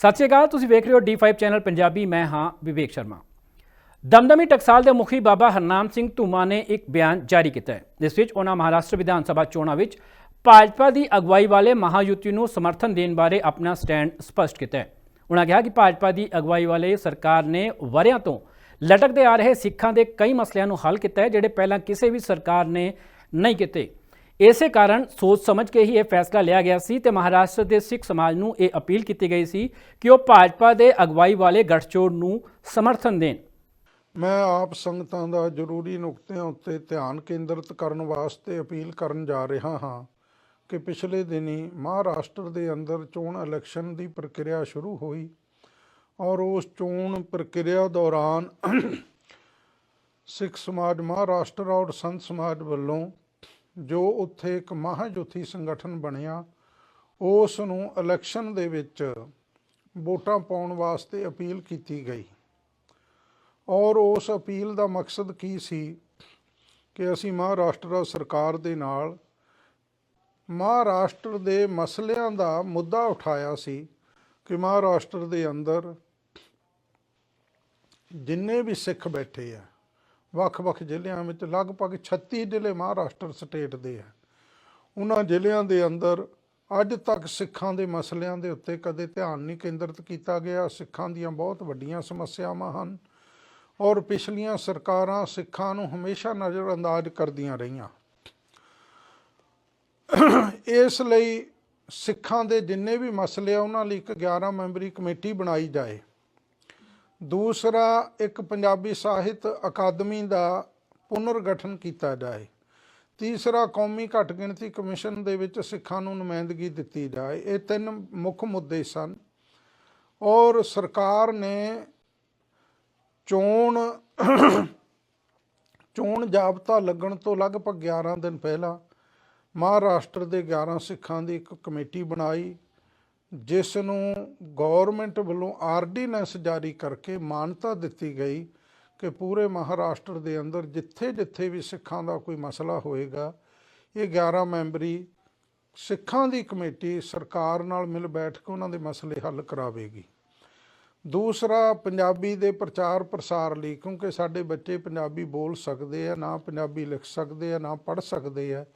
ਸਤਿ ਸ਼੍ਰੀ ਅਕਾਲ, ਤੁਸੀਂ ਵੇਖ ਰਹੇ ਹੋ D5 ਚੈਨਲ ਪੰਜਾਬੀ, ਮੈਂ ਹਾਂ ਵਿਵੇਕ ਸ਼ਰਮਾ। ਦਮਦਮੀ ਟਕਸਾਲ ਦੇ ਮੁਖੀ ਬਾਬਾ ਹਰਨਾਮ ਸਿੰਘ ਧੂਮਾ ਨੇ ਇੱਕ ਬਿਆਨ ਜਾਰੀ ਕੀਤਾ ਹੈ। ਜਿਸ ਵਿੱਚ ਉਹਨਾਂ ਮਹਾਰਾਸ਼ਟਰ ਵਿਧਾਨ ਸਭਾ ਚੋਣਾਂ ਵਿੱਚ ਭਾਜਪਾ ਦੀ ਅਗਵਾਈ ਵਾਲੇ ਮਹਾਯੁਤੀ ਨੂੰ ਸਮਰਥਨ ਦੇਣ ਬਾਰੇ ਆਪਣਾ ਸਟੈਂਡ ਸਪਸ਼ਟ ਕੀਤਾ ਹੈ। ਉਹਨਾਂ ਕਿਹਾ ਕਿ ਭਾਜਪਾ ਦੀ ਅਗਵਾਈ ਵਾਲੇ ਸਰਕਾਰ ਨੇ ਵਰਿਆਂ ਤੋਂ ਲਟਕਦੇ ਆ ਰਹੇ ਸਿੱਖਾਂ ਦੇ ਕਈ ਮਸਲਿਆਂ ਨੂੰ ਹੱਲ ਕੀਤਾ ਹੈ, ਜਿਹੜੇ ਪਹਿਲਾਂ ਕਿਸੇ ਵੀ ਸਰਕਾਰ ਨੇ ਨਹੀਂ ਕੀਤੇ। ਇਸੇ ਕਾਰਨ ਸੋਚ ਸਮਝ ਕੇ ਹੀ ਇਹ ਫੈਸਲਾ ਲਿਆ ਗਿਆ ਸੀ ਤੇ ਮਹਾਰਾਸ਼ਟਰ ਦੇ ਸਿੱਖ ਸਮਾਜ ਨੂੰ ਇਹ ਅਪੀਲ ਕੀਤੀ ਗਈ ਸੀ ਕਿ ਉਹ ਭਾਜਪਾ ਦੇ ਅਗਵਾਈ ਵਾਲੇ ਗਠਜੋੜ ਨੂੰ ਸਮਰਥਨ ਦੇਣ। ਮੈਂ ਆਪ ਸੰਗਤਾਂ ਦਾ ਜ਼ਰੂਰੀ ਨੁਕਤਿਆਂ ਉੱਤੇ ਧਿਆਨ ਕੇਂਦਰਿਤ ਕਰਨ ਵਾਸਤੇ ਅਪੀਲ ਕਰਨ ਜਾ ਰਿਹਾ ਹਾਂ ਕਿ ਪਿਛਲੇ ਦਿਨੀ ਮਹਾਰਾਸ਼ਟਰ ਦੇ ਅੰਦਰ ਚੋਣ ਇਲੈਕਸ਼ਨ ਦੀ ਪ੍ਰਕਿਰਿਆ ਸ਼ੁਰੂ ਹੋਈ ਔਰ ਉਸ ਚੋਣ ਪ੍ਰਕਿਰਿਆ ਦੌਰਾਨ ਸਿੱਖ ਸਮਾਜ, ਮਹਾਰਾਸ਼ਟਰ ਔਰ ਸੰਤ ਸਮਾਜ ਵੱਲੋਂ ਜੋ ਉੱਥੇ ਇੱਕ ਮਹਾਯੁਥੀ ਸੰਗਠਨ ਬਣਿਆ, ਉਸ ਨੂੰ ਇਲੈਕਸ਼ਨ ਦੇ ਵਿੱਚ ਵੋਟਾਂ ਪਾਉਣ ਵਾਸਤੇ ਅਪੀਲ ਕੀਤੀ ਗਈ। ਔਰ ਉਸ ਅਪੀਲ ਦਾ ਮਕਸਦ ਕੀ ਸੀ ਕਿ ਅਸੀਂ ਮਹਾਰਾਸ਼ਟਰ ਸਰਕਾਰ ਦੇ ਨਾਲ ਮਹਾਰਾਸ਼ਟਰ ਦੇ ਮਸਲਿਆਂ ਦਾ ਮੁੱਦਾ ਉਠਾਇਆ ਸੀ ਕਿ ਮਹਾਰਾਸ਼ਟਰ ਦੇ ਅੰਦਰ ਜਿੰਨੇ ਵੀ ਸਿੱਖ ਬੈਠੇ ਆ ਵੱਖ-ਵੱਖ ਜ਼ਿਲ੍ਹਿਆਂ ਵਿੱਚ ਲਗਭਗ 36 ਜ਼ਿਲ੍ਹੇ ਮਹਾਰਾਸ਼ਟਰ ਸਟੇਟ ਦੇ ਹੈ ਉਹਨਾਂ ਜ਼ਿਲ੍ਹਿਆਂ ਦੇ ਅੰਦਰ ਅੱਜ ਤੱਕ ਸਿੱਖਾਂ ਦੇ ਮਸਲਿਆਂ ਦੇ ਉੱਤੇ ਕਦੇ ਧਿਆਨ ਨਹੀਂ ਕੇਂਦਰਿਤ ਕੀਤਾ ਗਿਆ। ਸਿੱਖਾਂ ਦੀਆਂ ਬਹੁਤ ਵੱਡੀਆਂ ਸਮੱਸਿਆਵਾਂ ਹਨ ਔਰ ਪਿਛਲੀਆਂ ਸਰਕਾਰਾਂ ਸਿੱਖਾਂ ਨੂੰ ਹਮੇਸ਼ਾ ਨਜ਼ਰਅੰਦਾਜ਼ ਕਰਦੀਆਂ ਰਹੀਆਂ। ਇਸ ਲਈ ਸਿੱਖਾਂ ਦੇ ਜਿੰਨੇ ਵੀ ਮਸਲੇ ਆ, ਉਹਨਾਂ ਲਈ ਇੱਕ 11 ਮੈਂਬਰੀ ਕਮੇਟੀ ਬਣਾਈ ਜਾਏ। ਦੂਸਰਾ, ਇੱਕ ਪੰਜਾਬੀ ਸਾਹਿਤ ਅਕਾਦਮੀ ਦਾ ਪੁਨਰਗਠਨ ਕੀਤਾ ਜਾਏ। ਤੀਸਰਾ, ਕੌਮੀ ਘੱਟ ਗਿਣਤੀ ਕਮਿਸ਼ਨ ਦੇ ਵਿੱਚ ਸਿੱਖਾਂ ਨੂੰ ਨੁਮਾਇੰਦਗੀ ਦਿੱਤੀ ਜਾਏ। ਇਹ ਤਿੰਨ ਮੁੱਖ ਮੁੱਦੇ ਸਨ। ਔਰ ਸਰਕਾਰ ਨੇ ਚੋਣ ਚੋਣ ਜਾਬਤਾ ਲੱਗਣ ਤੋਂ ਲਗਭਗ 11 ਦਿਨ ਪਹਿਲਾਂ ਮਹਾਰਾਸ਼ਟਰ ਦੇ 11 ਸਿੱਖਾਂ ਦੀ ਇੱਕ ਕਮੇਟੀ ਬਣਾਈ। ਜਿਸ ਨੂੰ ਗਵਰਨਮੈਂਟ ਵੱਲੋਂ ਆਰਡੀਨੈਂਸ ਜਾਰੀ ਕਰਕੇ ਮਾਨਤਾ ਦਿੱਤੀ ਗਈ ਕਿ ਪੂਰੇ ਮਹਾਰਾਸ਼ਟਰ ਦੇ ਅੰਦਰ ਜਿੱਥੇ-ਜਿੱਥੇ ਵੀ ਸਿੱਖਾਂ ਦਾ ਕੋਈ ਮਸਲਾ ਹੋਏਗਾ, ਇਹ 11 ਮੈਂਬਰੀ ਸਿੱਖਾਂ ਦੀ ਕਮੇਟੀ ਸਰਕਾਰ ਨਾਲ ਮਿਲ ਬੈਠ ਕੇ ਉਹਨਾਂ ਦੇ ਮਸਲੇ ਹੱਲ ਕਰਾਵੇਗੀ। ਦੂਸਰਾ, ਪੰਜਾਬੀ ਦੇ ਪ੍ਰਚਾਰ ਪ੍ਰਸਾਰ ਲਈ, ਕਿਉਂਕਿ ਸਾਡੇ ਬੱਚੇ ਪੰਜਾਬੀ ਬੋਲ ਸਕਦੇ ਆ, ਨਾ ਪੰਜਾਬੀ ਲਿਖ ਸਕਦੇ ਆ, ਨਾ ਪੜ੍ਹ ਸਕਦੇ ਆ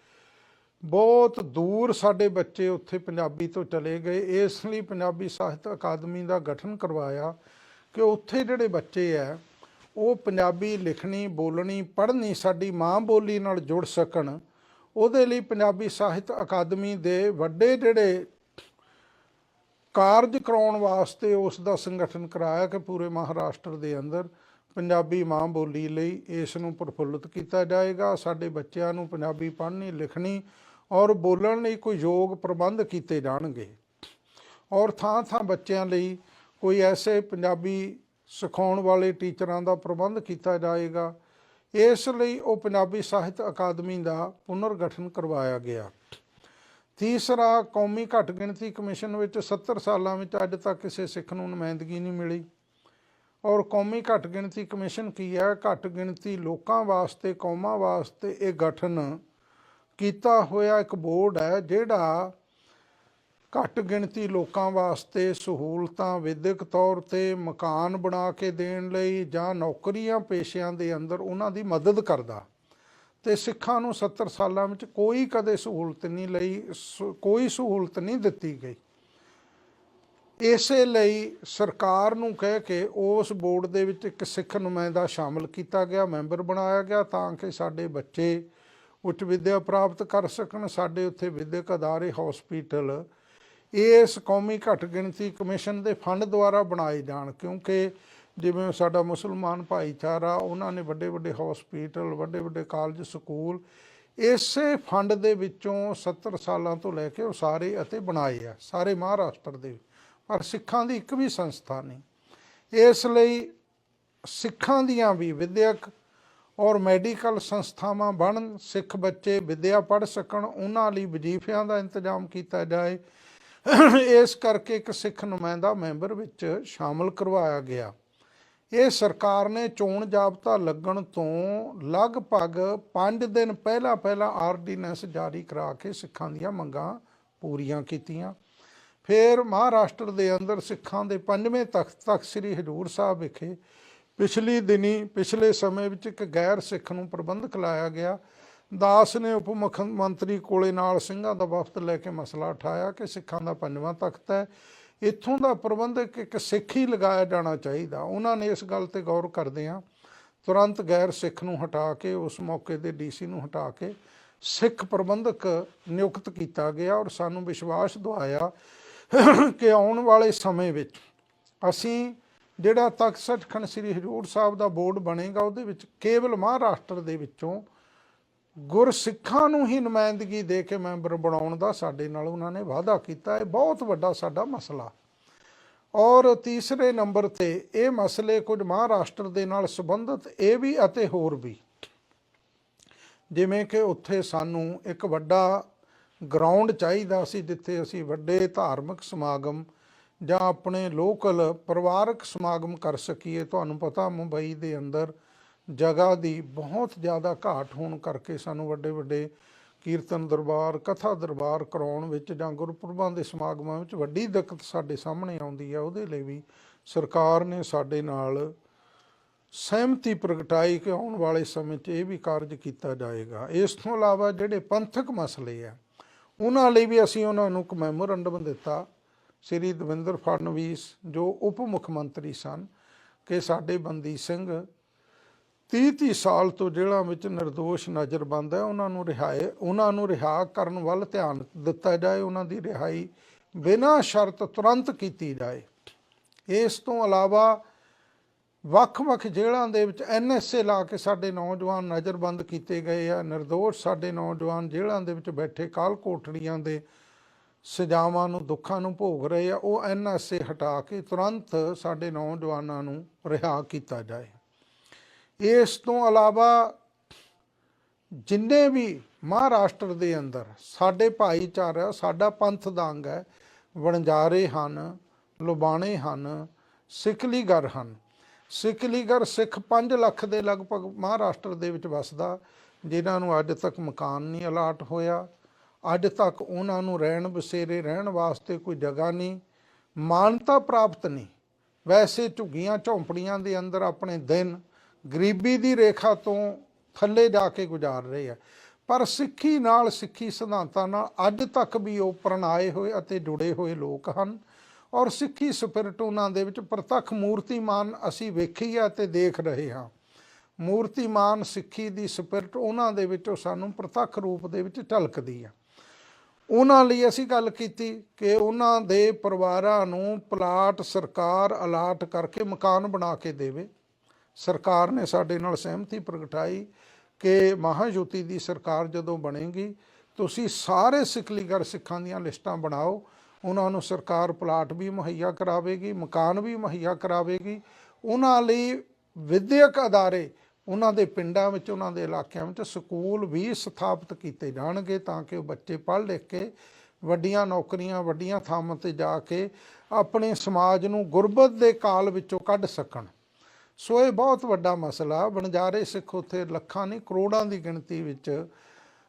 ਬਹੁਤ ਦੂਰ ਸਾਡੇ ਬੱਚੇ ਉੱਥੇ ਪੰਜਾਬੀ ਤੋਂ ਚਲੇ ਗਏ। ਇਸ ਲਈ ਪੰਜਾਬੀ ਸਾਹਿਤ ਅਕਾਦਮੀ ਦਾ ਗਠਨ ਕਰਵਾਇਆ ਕਿ ਉੱਥੇ ਜਿਹੜੇ ਬੱਚੇ ਆ ਉਹ ਪੰਜਾਬੀ ਲਿਖਣੀ, ਬੋਲਣੀ, ਪੜ੍ਹਨੀ, ਸਾਡੀ ਮਾਂ ਬੋਲੀ ਨਾਲ ਜੁੜ ਸਕਣ। ਉਹਦੇ ਲਈ ਪੰਜਾਬੀ ਸਾਹਿਤ ਅਕਾਦਮੀ ਦੇ ਵੱਡੇ ਜਿਹੜੇ ਕਾਰਜ ਕਰਾਉਣ ਵਾਸਤੇ ਉਸ ਦਾ ਸੰਗਠਨ ਕਰਾਇਆ ਕਿ ਪੂਰੇ ਮਹਾਰਾਸ਼ਟਰ ਦੇ ਅੰਦਰ ਪੰਜਾਬੀ ਮਾਂ ਬੋਲੀ ਲਈ ਇਸ ਨੂੰ ਪ੍ਰਫੁੱਲਤ ਕੀਤਾ ਜਾਏਗਾ। ਸਾਡੇ ਬੱਚਿਆਂ ਨੂੰ ਪੰਜਾਬੀ ਪੜ੍ਹਨੀ, ਲਿਖਣੀ ਔਰ ਬੋਲਣ ਲਈ ਕੋਈ ਯੋਗ ਪ੍ਰਬੰਧ ਕੀਤੇ ਜਾਣਗੇ। ਔਰ ਥਾਂ ਥਾਂ ਬੱਚਿਆਂ ਲਈ ਕੋਈ ਐਸੇ ਪੰਜਾਬੀ ਸਿਖਾਉਣ ਵਾਲੇ ਟੀਚਰਾਂ ਦਾ ਪ੍ਰਬੰਧ ਕੀਤਾ ਜਾਏਗਾ। ਇਸ ਲਈ ਉਹ ਪੰਜਾਬੀ ਸਾਹਿਤ ਅਕਾਦਮੀ ਦਾ ਪੁਨਰਗਠਨ ਕਰਵਾਇਆ ਗਿਆ। ਤੀਸਰਾ, ਕੌਮੀ ਘੱਟ ਗਿਣਤੀ ਕਮਿਸ਼ਨ ਵਿੱਚ 70 ਸਾਲਾਂ ਵਿੱਚ ਅੱਜ ਤੱਕ ਕਿਸੇ ਸਿੱਖ ਨੂੰ ਨੁਮਾਇੰਦਗੀ ਨਹੀਂ ਮਿਲੀ। ਔਰ ਕੌਮੀ ਘੱਟ ਗਿਣਤੀ ਕਮਿਸ਼ਨ ਕੀ ਹੈ? ਘੱਟ ਗਿਣਤੀ ਲੋਕਾਂ ਵਾਸਤੇ, ਕੌਮਾਂ ਵਾਸਤੇ ਇਹ ਗਠਨ ਕੀਤਾ ਹੋਇਆ ਇੱਕ ਬੋਰਡ ਹੈ ਜਿਹੜਾ ਘੱਟ ਗਿਣਤੀ ਲੋਕਾਂ ਵਾਸਤੇ ਸਹੂਲਤਾਂ ਵਿਦਿਅਕ ਤੌਰ ਤੇ ਮਕਾਨ ਬਣਾ ਕੇ ਦੇਣ ਲਈ ਜਾਂ ਨੌਕਰੀਆਂ ਪੇਸ਼ਿਆਂ ਦੇ ਅੰਦਰ ਉਹਨਾਂ ਦੀ ਮਦਦ ਕਰਦਾ। ਤੇ ਸਿੱਖਾਂ ਨੂੰ 70 ਸਾਲਾਂ ਵਿੱਚ ਕੋਈ ਕਦੇ ਸਹੂਲਤ ਨਹੀਂ ਲਈ, ਸ- ਕੋਈ ਸਹੂਲਤ ਨਹੀਂ ਦਿੱਤੀ ਗਈ। ਇਸੇ ਲਈ ਸਰਕਾਰ ਨੂੰ ਕਹਿ ਕੇ ਉਸ ਬੋਰਡ ਦੇ ਵਿੱਚ ਇੱਕ ਸਿੱਖ ਨੁਮਾਇੰਦਾ ਸ਼ਾਮਲ ਕੀਤਾ ਗਿਆ, ਮੈਂਬਰ ਬਣਾਇਆ ਗਿਆ ਤਾਂ ਕਿ ਸਾਡੇ ਬੱਚੇ ਉੱਚ ਵਿੱਦਿਆ ਪ੍ਰਾਪਤ ਕਰ ਸਕਣ ਸਾਡੇ ਉੱਥੇ ਵਿੱਦਿਅਕ ਅਦਾਰੇ ਹਸਪੀਟਲ ਇਸ ਕੌਮੀ ਘੱਟ ਗਿਣਤੀ ਕਮਿਸ਼ਨ ਦੇ ਫੰਡ ਦੁਆਰਾ ਬਣਾਏ ਜਾਣ, ਕਿਉਂਕਿ ਜਿਵੇਂ ਸਾਡਾ ਮੁਸਲਮਾਨ ਭਾਈਚਾਰਾ, ਉਹਨਾਂ ਨੇ ਵੱਡੇ ਵੱਡੇ ਹਸਪੀਟਲ ਵੱਡੇ ਵੱਡੇ ਕਾਲਜ ਸਕੂਲ ਇਸੇ ਫੰਡ ਦੇ ਵਿੱਚੋਂ 70 ਸਾਲਾਂ ਤੋਂ ਲੈ ਕੇ ਉਹ ਸਾਰੇ ਅਤੇ ਬਣਾਏ ਆ, ਸਾਰੇ ਮਹਾਰਾਸ਼ਟਰ ਦੇ ਪਰ ਸਿੱਖਾਂ ਦੀ ਇੱਕ ਵੀ ਸੰਸਥਾ ਨਹੀਂ। ਇਸ ਲਈ ਸਿੱਖਾਂ ਦੀਆਂ ਵੀ ਵਿਦਿਅਕ ਔਰ ਮੈਡੀਕਲ ਸੰਸਥਾਵਾਂ ਬਣਨ, ਸਿੱਖ ਬੱਚੇ ਵਿਦਿਆ ਪੜ੍ਹ ਸਕਣ, ਉਹਨਾਂ ਲਈ ਵਜ਼ੀਫਿਆਂ ਦਾ ਇੰਤਜ਼ਾਮ ਕੀਤਾ ਜਾਏ। ਇਸ ਕਰਕੇ ਇੱਕ ਸਿੱਖ ਨੁਮਾਇੰਦਾ ਮੈਂਬਰ ਵਿੱਚ ਸ਼ਾਮਲ ਕਰਵਾਇਆ ਗਿਆ। ਇਹ ਸਰਕਾਰ ਨੇ ਚੋਣ ਜਾਬਤਾ ਲੱਗਣ ਤੋਂ ਲਗਭਗ 5 ਦਿਨ ਪਹਿਲਾਂ ਪਹਿਲਾਂ ਆਰਡੀਨੈਂਸ ਜਾਰੀ ਕਰਾ ਕੇ ਸਿੱਖਾਂ ਦੀਆਂ ਮੰਗਾਂ ਪੂਰੀਆਂ ਕੀਤੀਆਂ। ਫਿਰ ਮਹਾਰਾਸ਼ਟਰ ਦੇ ਅੰਦਰ ਸਿੱਖਾਂ ਦੇ ਪੰਜਵੇਂ ਤਖਤ ਤਖਤ ਸ੍ਰੀ ਹਜੂਰ ਸਾਹਿਬ ਵਿਖੇ ਪਿਛਲੀ ਦਿਨੀ, ਪਿਛਲੇ ਸਮੇਂ ਵਿੱਚ ਇੱਕ ਗੈਰ ਸਿੱਖ ਨੂੰ ਪ੍ਰਬੰਧਕ ਲਾਇਆ ਗਿਆ। ਦਾਸ ਨੇ ਉਪ ਮੁੱਖ ਮੰਤਰੀ ਕੋਲੇ ਨਾਲ ਸਿੰਘਾਂ ਦਾ ਵਫਦ ਲੈ ਕੇ ਮਸਲਾ ਉਠਾਇਆ ਕਿ ਸਿੱਖਾਂ ਦਾ ਪੰਜਵਾਂ ਤਖਤ ਹੈ। ਇੱਥੋਂ ਦਾ ਪ੍ਰਬੰਧਕ ਇੱਕ ਸਿੱਖ ਹੀ ਲਗਾਇਆ ਜਾਣਾ ਚਾਹੀਦਾ। ਉਹਨਾਂ ਨੇ ਇਸ ਗੱਲ ਤੇ ਗੌਰ ਕਰਦਿਆਂ ਤੁਰੰਤ ਗੈਰ ਸਿੱਖ ਨੂੰ ਹਟਾ ਕੇ, ਉਸ ਮੌਕੇ ਦੇ ਡੀਸੀ ਨੂੰ ਹਟਾ ਕੇ ਸਿੱਖ ਪ੍ਰਬੰਧਕ ਨਿਯੁਕਤ ਕੀਤਾ ਗਿਆ ਔਰ ਸਾਨੂੰ ਵਿਸ਼ਵਾਸ ਦਿਵਾਇਆ ਕਿ ਆਉਣ ਵਾਲੇ ਸਮੇਂ ਵਿੱਚ ਅਸੀਂ ਜਿਹੜਾ ਤਖਤ ਸੱਚਖੰਡ ਸ੍ਰੀ ਹਜੂਰ ਸਾਹਿਬ ਦਾ ਬੋਰਡ ਬਣੇਗਾ, ਉਹਦੇ ਵਿੱਚ ਕੇਵਲ ਮਹਾਰਾਸ਼ਟਰ ਦੇ ਵਿੱਚੋਂ ਗੁਰਸਿੱਖਾਂ ਨੂੰ ਹੀ ਨੁਮਾਇੰਦਗੀ ਦੇ ਕੇ ਮੈਂਬਰ ਬਣਾਉਣ ਦਾ ਸਾਡੇ ਨਾਲ ਉਹਨਾਂ ਨੇ ਵਾਅਦਾ ਕੀਤਾ। ਇਹ ਬਹੁਤ ਵੱਡਾ ਸਾਡਾ ਮਸਲਾ। ਔਰ ਤੀਸਰੇ ਨੰਬਰ ਤੇ ਇਹ ਮਸਲੇ ਕੁਝ ਮਹਾਰਾਸ਼ਟਰ ਦੇ ਨਾਲ ਸੰਬੰਧਿਤ, ਇਹ ਵੀ ਅਤੇ ਹੋਰ ਵੀ। ਜਿਵੇਂ ਕਿ ਉੱਥੇ ਸਾਨੂੰ ਇੱਕ ਵੱਡਾ ਗਰਾਊਂਡ ਚਾਹੀਦਾ ਸੀ, ਜਿੱਥੇ ਅਸੀਂ ਵੱਡੇ ਧਾਰਮਿਕ ਸਮਾਗਮ ਜਾਂ ਆਪਣੇ ਲੋਕਲ ਪਰਿਵਾਰਕ ਸਮਾਗਮ ਕਰ ਸਕੀਏ, ਤੁਹਾਨੂੰ ਪਤਾ ਮੁੰਬਈ ਦੇ ਅੰਦਰ ਜਗ੍ਹਾ ਦੀ ਬਹੁਤ ਜ਼ਿਆਦਾ ਘਾਟ ਹੋਣ ਕਰਕੇ ਸਾਨੂੰ ਵੱਡੇ ਵੱਡੇ ਕੀਰਤਨ ਦਰਬਾਰ, ਕਥਾ ਦਰਬਾਰ ਕਰਾਉਣ ਵਿੱਚ ਜਾਂ ਗੁਰਪੁਰਬਾਂ ਦੇ ਸਮਾਗਮਾਂ ਵਿੱਚ ਵੱਡੀ ਦਿੱਕਤ ਸਾਡੇ ਸਾਹਮਣੇ ਆਉਂਦੀ ਹੈ ਉਹਦੇ ਲਈ ਵੀ ਸਰਕਾਰ ਨੇ ਸਾਡੇ ਨਾਲ ਸਹਿਮਤੀ ਪ੍ਰਗਟਾਈ ਕਿ ਆਉਣ ਵਾਲੇ ਸਮੇਂ 'ਚ ਇਹ ਵੀ ਕਾਰਜ ਕੀਤਾ ਜਾਏਗਾ। ਇਸ ਤੋਂ ਇਲਾਵਾ ਜਿਹੜੇ ਪੰਥਕ ਮਸਲੇ ਆ, ਉਹਨਾਂ ਲਈ ਵੀ ਅਸੀਂ ਉਹਨਾਂ ਨੂੰ ਇੱਕ ਮੈਮੋਰੰਡਮ ਦਿੱਤਾ। ਸ੍ਰੀ ਦਵਿੰਦਰ ਫੜਨਵੀਸ, ਜੋ ਉਪ ਮੁੱਖ ਮੰਤਰੀ ਸਨ, ਕਿ ਸਾਡੇ ਬੰਦੀ ਸਿੰਘ 30-30 ਸਾਲ ਤੋਂ ਜੇਲ੍ਹਾਂ ਵਿੱਚ ਨਿਰਦੋਸ਼ ਨਜ਼ਰਬੰਦ ਹੈ। ਉਹਨਾਂ ਨੂੰ ਰਿਹਾਏ ਉਹਨਾਂ ਨੂੰ ਰਿਹਾ ਕਰਨ ਵੱਲ ਧਿਆਨ ਦਿੱਤਾ ਜਾਏ, ਉਹਨਾਂ ਦੀ ਰਿਹਾਈ ਬਿਨਾਂ ਸ਼ਰਤ ਤੁਰੰਤ ਕੀਤੀ ਜਾਏ। ਇਸ ਤੋਂ ਇਲਾਵਾ ਵੱਖ-ਵੱਖ ਜੇਲ੍ਹਾਂ ਦੇ ਵਿੱਚ ਐਨਐਸਏ ਲਾ ਕੇ ਸਾਡੇ ਨੌਜਵਾਨ ਨਜ਼ਰਬੰਦ ਕੀਤੇ ਗਏ ਆ। ਨਿਰਦੋਸ਼ ਸਾਡੇ ਨੌਜਵਾਨ ਜੇਲ੍ਹਾਂ ਦੇ ਵਿੱਚ ਬੈਠੇ ਕਾਲ ਕੋਠੜੀਆਂ ਦੇ ਸਜ਼ਾਵਾਂ ਨੂੰ, ਦੁੱਖਾਂ ਨੂੰ ਭੋਗ ਰਹੇ ਆ, ਉਹ ਐਨਐਸਏ ਹਟਾ ਕੇ ਤੁਰੰਤ ਸਾਡੇ ਨੌਜਵਾਨਾਂ ਨੂੰ ਰਿਹਾ ਕੀਤਾ ਜਾਏ। ਇਸ ਤੋਂ ਇਲਾਵਾ ਜਿੰਨੇ ਵੀ ਮਹਾਰਾਸ਼ਟਰ ਦੇ ਅੰਦਰ ਸਾਡੇ ਭਾਈਚਾਰਾ, ਸਾਡਾ ਪੰਥ ਦਾ ਅੰਗ ਹੈ, ਵਣਜਾਰੇ ਹਨ ਲੁਬਾਣੇ ਹਨ ਸਿੱਖਲੀਗਰ ਹਨ। ਸਿੱਖਲੀਗਰ ਸਿੱਖ 5 ਲੱਖ ਦੇ ਲਗਭਗ ਮਹਾਰਾਸ਼ਟਰ ਦੇ ਵਿੱਚ ਵਸਦਾ, ਜਿਨ੍ਹਾਂ ਨੂੰ ਅੱਜ ਤੱਕ ਮਕਾਨ ਨਹੀਂ ਅਲਾਟ ਹੋਇਆ। ਅੱਜ ਤੱਕ ਉਹਨਾਂ ਨੂੰ ਰਹਿਣ ਬਸੇਰੇ ਰਹਿਣ ਵਾਸਤੇ ਕੋਈ ਜਗ੍ਹਾ ਨਹੀਂ, ਮਾਨਤਾ ਪ੍ਰਾਪਤ ਨਹੀਂ। ਵੈਸੇ ਝੁੱਗੀਆਂ ਝੌਂਪੜੀਆਂ ਦੇ ਅੰਦਰ ਆਪਣੇ ਦਿਨ ਗਰੀਬੀ ਦੀ ਰੇਖਾ ਤੋਂ ਥੱਲੇ ਜਾ ਕੇ ਗੁਜ਼ਾਰ ਰਹੇ ਆ। ਪਰ ਸਿੱਖੀ ਨਾਲ ਸਿੱਖੀ ਸਿਧਾਂਤਾਂ ਨਾਲ ਅੱਜ ਤੱਕ ਵੀ ਉਹ ਪ੍ਰਣਾਏ ਹੋਏ ਅਤੇ ਜੁੜੇ ਹੋਏ ਲੋਕ ਹਨ ਔਰ ਸਿੱਖੀ ਸਪਿਰਟ ਉਹਨਾਂ ਦੇ ਵਿੱਚ ਪ੍ਰਤੱਖ ਮੂਰਤੀਮਾਨ ਅਸੀਂ ਵੇਖੀ ਹੈ ਤੇ ਦੇਖ ਰਹੇ ਹਾਂ। ਮੂਰਤੀਮਾਨ ਸਿੱਖੀ ਦੀ ਸਪਿਰਟ ਉਹਨਾਂ ਦੇ ਵਿੱਚੋਂ ਸਾਨੂੰ ਪ੍ਰਤੱਖ ਰੂਪ ਦੇ ਵਿੱਚ ਝਲਕਦੀ ਆ। ਉਹਨਾਂ ਲਈ ਅਸੀਂ ਗੱਲ ਕੀਤੀ ਕਿ ਉਹਨਾਂ ਦੇ ਪਰਿਵਾਰਾਂ ਨੂੰ ਪਲਾਟ ਸਰਕਾਰ ਅਲਾਟ ਕਰਕੇ ਮਕਾਨ ਬਣਾ ਕੇ ਦੇਵੇ। ਸਰਕਾਰ ਨੇ ਸਾਡੇ ਨਾਲ ਸਹਿਮਤੀ ਪ੍ਰਗਟਾਈ ਕਿ ਮਹਾਯੁਤੀ ਦੀ ਸਰਕਾਰ ਜਦੋਂ ਬਣੇਗੀ, ਤੁਸੀਂ ਸਾਰੇ ਸਿੱਖਲੀਗਰ ਸਿੱਖਾਂ ਦੀਆਂ ਲਿਸਟਾਂ ਬਣਾਓ। ਉਹਨਾਂ ਨੂੰ ਸਰਕਾਰ ਪਲਾਟ ਵੀ ਮੁਹੱਈਆ ਕਰਾਵੇਗੀ, ਮਕਾਨ ਵੀ ਮੁਹੱਈਆ ਕਰਾਵੇਗੀ। ਉਹਨਾਂ ਲਈ ਵਿਦਿਅਕ ਅਦਾਰੇ ਉਹਨਾਂ ਦੇ ਪਿੰਡਾਂ ਵਿੱਚ, ਉਹਨਾਂ ਦੇ ਇਲਾਕਿਆਂ ਵਿੱਚ ਸਕੂਲ ਵੀ ਸਥਾਪਿਤ ਕੀਤੇ ਜਾਣਗੇ ਤਾਂ ਕਿ ਉਹ ਬੱਚੇ ਪੜ੍ਹ ਲਿਖ ਕੇ ਵੱਡੀਆਂ ਨੌਕਰੀਆਂ, ਵੱਡੀਆਂ ਥਾਵਾਂ ਤੇ ਜਾ ਕੇ ਆਪਣੇ ਸਮਾਜ ਨੂੰ ਗੁਰਬਤ ਦੇ ਕਾਲ ਵਿੱਚੋਂ ਕੱਢ ਸਕਣ। ਸੋ ਇਹ ਬਹੁਤ ਵੱਡਾ ਮਸਲਾ ਬਣਜਾਰੇ ਸਿੱਖ ਉੱਥੇ ਲੱਖਾਂ ਨਹੀਂ, ਕਰੋੜਾਂ ਦੀ ਗਿਣਤੀ ਵਿੱਚ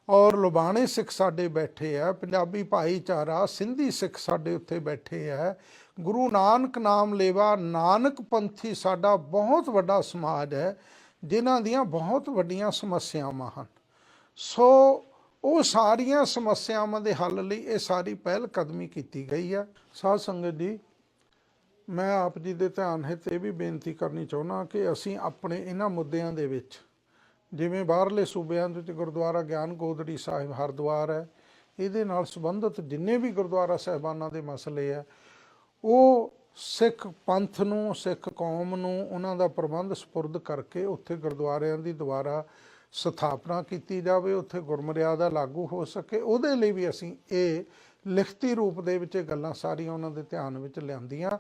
ਔਰ ਲੁਬਾਣੇ ਸਿੱਖ ਸਾਡੇ ਬੈਠੇ ਆ, ਪੰਜਾਬੀ ਭਾਈਚਾਰਾ, ਸਿੰਧੀ ਸਿੱਖ ਸਾਡੇ ਉੱਥੇ ਬੈਠੇ ਆ। ਗੁਰੂ ਨਾਨਕ ਨਾਮ ਲੇਵਾ ਨਾਨਕ ਪੰਥੀ ਸਾਡਾ ਬਹੁਤ ਵੱਡਾ ਸਮਾਜ ਹੈ। ਜਿਨ੍ਹਾਂ ਦੀਆਂ ਬਹੁਤ ਵੱਡੀਆਂ ਸਮੱਸਿਆਵਾਂ ਹਨ। ਸੋ ਉਹ ਸਾਰੀਆਂ ਸਮੱਸਿਆਵਾਂ ਦੇ ਹੱਲ ਲਈ ਇਹ ਸਾਰੀ ਪਹਿਲ ਕਦਮੀ ਕੀਤੀ ਗਈ ਹੈ ਸਾਧ ਸੰਗਤ ਜੀ, ਮੈਂ ਆਪ ਜੀ ਦੇ ਧਿਆਨ ਹਿੱਤ ਇਹ ਵੀ ਬੇਨਤੀ ਕਰਨੀ ਚਾਹੁੰਦਾ ਕਿ ਅਸੀਂ ਆਪਣੇ ਇਹਨਾਂ ਮੁੱਦਿਆਂ ਦੇ ਵਿੱਚ, ਜਿਵੇਂ ਬਾਹਰਲੇ ਸੂਬਿਆਂ ਦੇ ਵਿੱਚ ਗੁਰਦੁਆਰਾ ਗਿਆਨ ਗੋਦੜੀ ਸਾਹਿਬ ਹਰਿਦੁਆਰ ਹੈ, ਇਹਦੇ ਨਾਲ ਸੰਬੰਧਿਤ ਜਿੰਨੇ ਵੀ ਗੁਰਦੁਆਰਾ ਸਾਹਿਬਾਨਾਂ ਦੇ ਮਸਲੇ ਆ, ਉਹ ਸਿੱਖ ਪੰਥ ਨੂੰ, ਸਿੱਖ ਕੌਮ ਨੂੰ ਉਹਨਾਂ ਦਾ ਪ੍ਰਬੰਧ ਸਪੁਰਦ ਕਰਕੇ ਉੱਥੇ ਗੁਰਦੁਆਰਿਆਂ ਦੀ ਦੁਬਾਰਾ ਸਥਾਪਨਾ ਕੀਤੀ ਜਾਵੇ, ਉੱਥੇ ਗੁਰਮਰਿਆਦਾ ਲਾਗੂ ਹੋ ਸਕੇ। ਉਹਦੇ ਲਈ ਵੀ ਅਸੀਂ ਇਹ ਲਿਖਤੀ ਰੂਪ ਦੇ ਵਿੱਚ ਇਹ ਗੱਲਾਂ ਸਾਰੀਆਂ ਉਹਨਾਂ ਦੇ ਧਿਆਨ ਵਿੱਚ ਲਿਆਂਦੀਆਂ।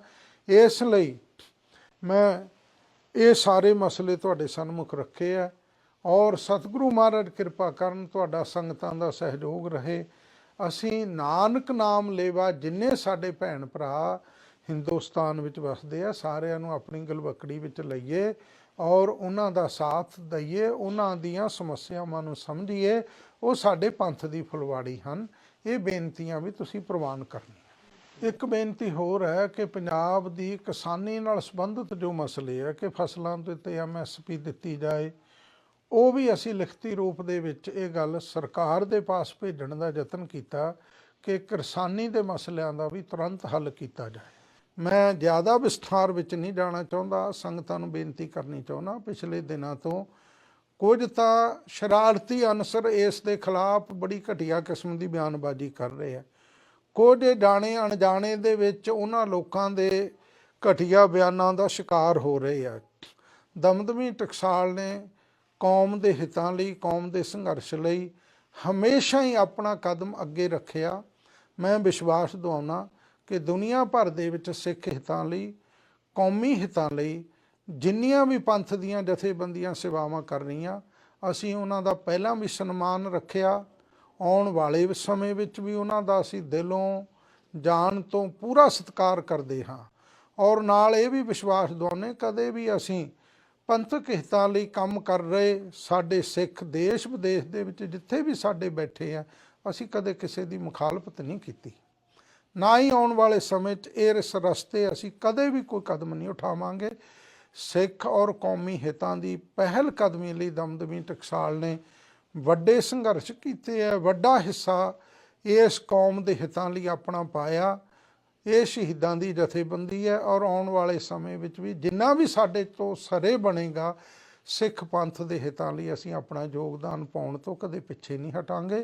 ਇਸ ਲਈ ਮੈਂ ਇਹ ਸਾਰੇ ਮਸਲੇ ਤੁਹਾਡੇ ਸਨਮੁਖ ਰੱਖੇ ਆ ਔਰ ਸਤਿਗੁਰੂ ਮਹਾਰਾਜ ਕਿਰਪਾ ਕਰਨ ਤੁਹਾਡਾ ਸੰਗਤਾਂ ਦਾ ਸਹਿਯੋਗ ਰਹੇ। ਅਸੀਂ ਨਾਨਕ ਨਾਮ ਲੇਵਾ ਜਿੰਨੇ ਸਾਡੇ ਭੈਣ ਭਰਾ ਹਿੰਦੁਸਤਾਨ ਵਿੱਚ ਵਸਦੇ ਆ, ਸਾਰਿਆਂ ਨੂੰ ਆਪਣੀ ਗਲਵਕੜੀ ਵਿੱਚ ਲਈਏ ਔਰ ਉਹਨਾਂ ਦਾ ਸਾਥ ਦਈਏ, ਉਹਨਾਂ ਦੀਆਂ ਸਮੱਸਿਆਵਾਂ ਨੂੰ ਸਮਝੀਏ, ਉਹ ਸਾਡੇ ਪੰਥ ਦੀ ਫੁਲਵਾੜੀ ਹਨ। ਇਹ ਬੇਨਤੀਆਂ ਵੀ ਤੁਸੀਂ ਪ੍ਰਵਾਨ ਕਰਨੀਆਂ। ਇੱਕ ਬੇਨਤੀ ਹੋਰ ਹੈ ਕਿ ਪੰਜਾਬ ਦੀ ਕਿਸਾਨੀ ਨਾਲ ਸੰਬੰਧਿਤ ਜੋ ਮਸਲੇ ਹੈ ਕਿ ਫਸਲਾਂ ਦੇ ਉੱਤੇ ਐਮਐਸਪੀ ਦਿੱਤੀ ਜਾਏ, ਉਹ ਵੀ ਅਸੀਂ ਲਿਖਤੀ ਰੂਪ ਦੇ ਵਿੱਚ ਇਹ ਗੱਲ ਸਰਕਾਰ ਦੇ ਪਾਸ ਭੇਜਣ ਦਾ ਯਤਨ ਕੀਤਾ ਕਿ ਕਿਸਾਨੀ ਦੇ ਮਸਲਿਆਂ ਦਾ ਵੀ ਤੁਰੰਤ ਹੱਲ ਕੀਤਾ ਜਾਏ। ਮੈਂ ਜ਼ਿਆਦਾ ਵਿਸਥਾਰ ਵਿੱਚ ਨਹੀਂ ਜਾਣਾ ਚਾਹੁੰਦਾ, ਸੰਗਤਾਂ ਨੂੰ ਬੇਨਤੀ ਕਰਨੀ ਚਾਹੁੰਦਾ। ਪਿਛਲੇ ਦਿਨਾਂ ਤੋਂ ਕੁਝ ਤਾਂ ਸ਼ਰਾਰਤੀ ਅਨਸਰ ਇਸ ਦੇ ਖਿਲਾਫ ਬੜੀ ਘਟੀਆ ਕਿਸਮ ਦੀ ਬਿਆਨਬਾਜ਼ੀ ਕਰ ਰਹੇ ਆ। ਕੁਝ ਜਾਣੇ ਅਣਜਾਣੇ ਦੇ ਵਿੱਚ ਉਹਨਾਂ ਲੋਕਾਂ ਦੇ ਘਟੀਆ ਬਿਆਨਾਂ ਦਾ ਸ਼ਿਕਾਰ ਹੋ ਰਹੇ ਆ। ਦਮਦਮੀ ਟਕਸਾਲ ਨੇ ਕੌਮ ਦੇ ਹਿੱਤਾਂ ਲਈ, ਕੌਮ ਦੇ ਸੰਘਰਸ਼ ਲਈ ਹਮੇਸ਼ਾ ਹੀ ਆਪਣਾ ਕਦਮ ਅੱਗੇ ਰੱਖਿਆ। ਮੈਂ ਵਿਸ਼ਵਾਸ ਦਿਵਾਉਣਾ ਕਿ ਦੁਨੀਆ ਭਰ ਦੇ ਵਿੱਚ ਸਿੱਖ ਹਿੱਤਾਂ ਲਈ, ਕੌਮੀ ਹਿੱਤਾਂ ਲਈ ਜਿੰਨੀਆਂ ਵੀ ਪੰਥ ਦੀਆਂ ਜਥੇਬੰਦੀਆਂ ਸੇਵਾਵਾਂ ਕਰ ਰਹੀਆਂ, ਅਸੀਂ ਉਹਨਾਂ ਦਾ ਪਹਿਲਾਂ ਵੀ ਸਨਮਾਨ ਰੱਖਿਆ, ਆਉਣ ਵਾਲੇ ਸਮੇਂ ਵਿੱਚ ਵੀ ਉਹਨਾਂ ਦਾ ਅਸੀਂ ਦਿਲੋਂ, ਜਾਨ ਤੋਂ ਪੂਰਾ ਸਤਿਕਾਰ ਕਰਦੇ ਹਾਂ। ਔਰ ਨਾਲ ਇਹ ਵੀ ਵਿਸ਼ਵਾਸ ਦਿਵਾਉਂਦੇ ਕਦੇ ਵੀ ਅਸੀਂ ਪੰਥਕ ਹਿੱਤਾਂ ਲਈ ਕੰਮ ਕਰ ਰਹੇ ਸਾਡੇ ਸਿੱਖ ਦੇਸ਼ ਵਿਦੇਸ਼ ਦੇ ਵਿੱਚ ਜਿੱਥੇ ਵੀ ਸਾਡੇ ਬੈਠੇ ਆ, ਅਸੀਂ ਕਦੇ ਕਿਸੇ ਦੀ ਮੁਖਾਲਫਤ ਨਹੀਂ ਕੀਤੀ। ਨਾ ਹੀ ਆਉਣ ਵਾਲੇ ਸਮੇਂ 'ਚ ਇਹ ਇਸ ਰਸਤੇ ਅਸੀਂ ਕਦੇ ਵੀ ਕੋਈ ਕਦਮ ਨਹੀਂ ਉਠਾਵਾਂਗੇ। ਸਿੱਖ ਔਰ ਕੌਮੀ ਹਿੱਤਾਂ ਦੀ ਪਹਿਲ ਕਦਮੀ ਲਈ ਦਮਦਮੀ ਟਕਸਾਲ ਨੇ ਵੱਡੇ ਸੰਘਰਸ਼ ਕੀਤੇ ਹੈ ਵੱਡਾ ਹਿੱਸਾ ਇਸ ਕੌਮ ਦੇ ਹਿੱਤਾਂ ਲਈ ਆਪਣਾ ਪਾਇਆ। ਇਹ ਸ਼ਹੀਦਾਂ ਦੀ ਜਥੇਬੰਦੀ ਹੈ ਔਰ ਆਉਣ ਵਾਲੇ ਸਮੇਂ ਵਿੱਚ ਵੀ ਜਿੰਨਾ ਵੀ ਸਾਡੇ ਤੋਂ ਸਰੇ ਬਣੇਗਾ, ਸਿੱਖ ਪੰਥ ਦੇ ਹਿੱਤਾਂ ਲਈ ਅਸੀਂ ਆਪਣਾ ਯੋਗਦਾਨ ਪਾਉਣ ਤੋਂ ਕਦੇ ਪਿੱਛੇ ਨਹੀਂ ਹਟਾਂਗੇ।